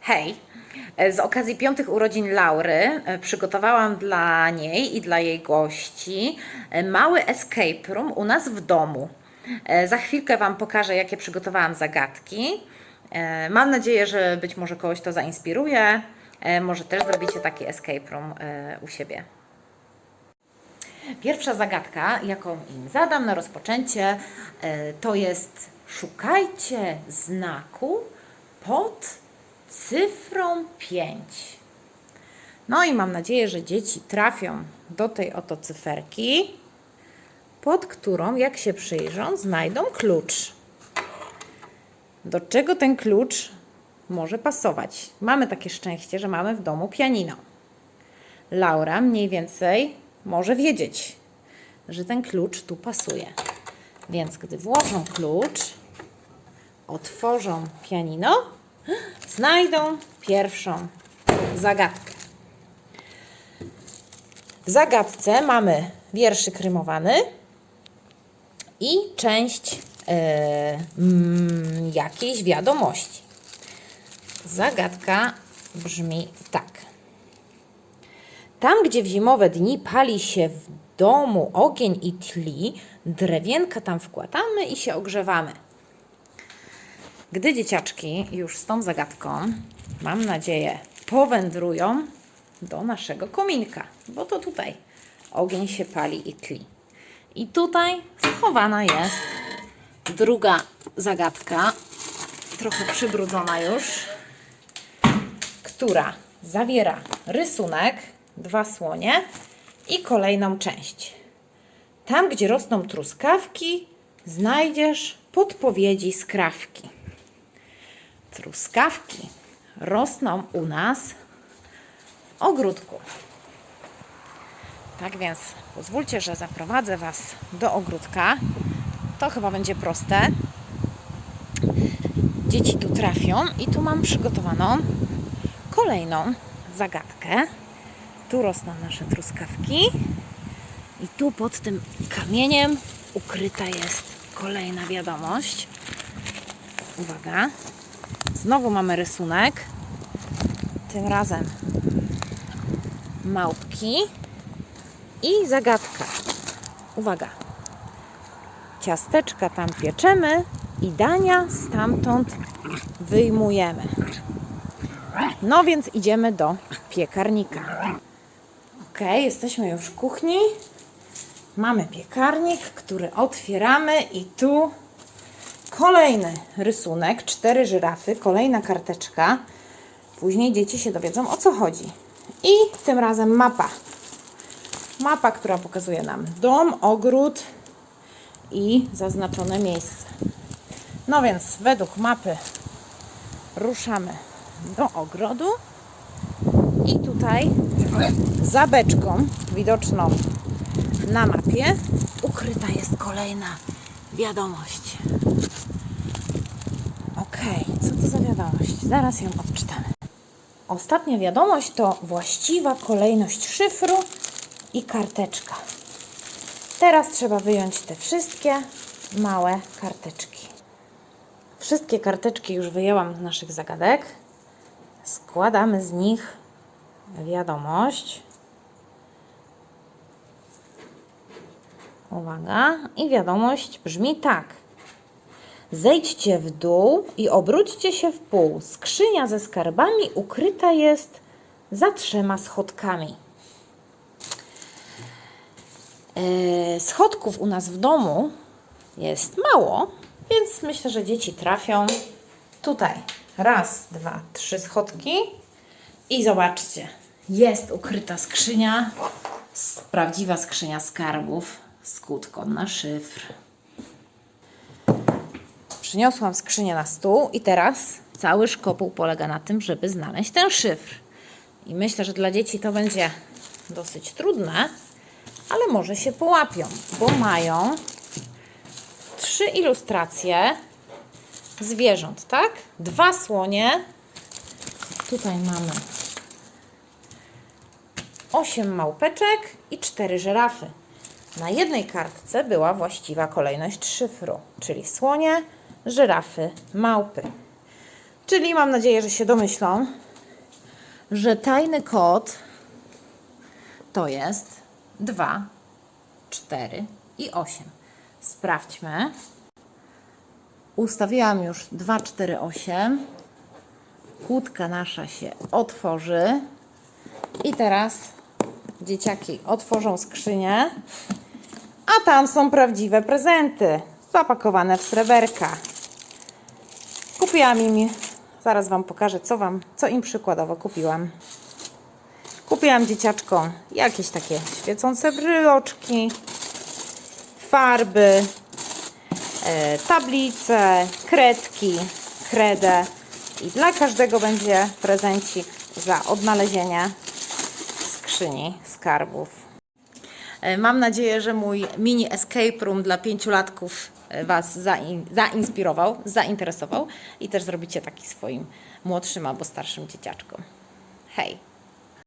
Hej! Z okazji piątych urodzin Laury e, przygotowałam dla niej i dla jej gości e, mały escape room u nas w domu. E, Za chwilkę Wam pokażę, jakie przygotowałam zagadki. E, Mam nadzieję, że być może kogoś to zainspiruje. E, Może też zrobicie taki escape room e, u siebie. Pierwsza zagadka, jaką im zadam na rozpoczęcie, e, to jest szukajcie znaku pod cyfrą 5. No i mam nadzieję, że dzieci trafią do tej oto cyferki, pod którą, jak się przyjrzą, znajdą klucz. Do czego ten klucz może pasować? Mamy takie szczęście, że mamy w domu pianino. Laura mniej więcej może wiedzieć, że ten klucz tu pasuje. Więc gdy włożą klucz, otworzą pianino, znajdą pierwszą zagadkę. W zagadce mamy wierszyk rymowany i część mm, jakiejś wiadomości. Zagadka brzmi tak. Tam, gdzie w zimowe dni pali się w domu ogień i tli, drewienka tam wkładamy i się ogrzewamy. Gdy dzieciaczki już z tą zagadką, mam nadzieję, powędrują do naszego kominka, bo to tutaj ogień się pali i tli. I tutaj schowana jest druga zagadka, trochę przybrudzona już, która zawiera rysunek, dwa słonie i kolejną część. Tam, gdzie rosną truskawki, znajdziesz podpowiedzi skrawki. Truskawki rosną u nas w ogródku. Tak więc pozwólcie, że zaprowadzę Was do ogródka. To chyba będzie proste. Dzieci tu trafią i tu mam przygotowaną kolejną zagadkę. Tu rosną nasze truskawki i tu pod tym kamieniem ukryta jest kolejna wiadomość. Uwaga. Znowu mamy rysunek. Tym razem małpki i zagadka. Uwaga. Ciasteczka tam pieczemy i dania stamtąd wyjmujemy. No więc idziemy do piekarnika. Ok, jesteśmy już w kuchni. Mamy piekarnik, który otwieramy i tu kolejny rysunek, cztery żyrafy, kolejna karteczka. Później dzieci się dowiedzą o co chodzi. I tym razem mapa. Mapa, która pokazuje nam dom, ogród i zaznaczone miejsce. No więc według mapy ruszamy do ogrodu i tutaj za beczką widoczną na mapie ukryta jest kolejna wiadomość. Ok, co to za wiadomość? Zaraz ją odczytamy. Ostatnia wiadomość to właściwa kolejność szyfru i karteczka. Teraz trzeba wyjąć te wszystkie małe karteczki. Wszystkie karteczki już wyjęłam z naszych zagadek. Składamy z nich wiadomość. Uwaga, i wiadomość brzmi tak. Zejdźcie w dół i obróćcie się w pół. Skrzynia ze skarbami ukryta jest za trzema schodkami. E, Schodków u nas w domu jest mało, więc myślę, że dzieci trafią tutaj. Raz, dwa, trzy schodki. I zobaczcie, jest ukryta skrzynia, prawdziwa skrzynia skarbów z na szyfr. Przyniosłam skrzynię na stół i teraz cały szkopuł polega na tym, żeby znaleźć ten szyfr. I myślę, że dla dzieci to będzie dosyć trudne, ale może się połapią, bo mają trzy ilustracje zwierząt, tak? Dwa słonie. Tutaj mamy osiem małpeczek i cztery żyrafy. Na jednej kartce była właściwa kolejność szyfru, czyli słonie, żyrafy, małpy. Czyli mam nadzieję, że się domyślą, że tajny kod to jest 2, 4 i 8. Sprawdźmy. Ustawiłam już 2, 4, 8. Kłódka nasza się otworzy. I teraz dzieciaki otworzą skrzynię. A tam są prawdziwe prezenty, zapakowane w sreberka. Kupiłam im, zaraz Wam pokażę, co, wam, co im przykładowo kupiłam. Kupiłam dzieciaczkom jakieś takie świecące bryloczki, farby, e, tablice, kredki, kredę i dla każdego będzie prezencik za odnalezienie skrzyni skarbów. E, Mam nadzieję, że mój mini escape room dla pięciolatków e, Was zain, zainspirował, zainteresował i też zrobicie taki swoim młodszym albo starszym dzieciaczkom. Hej!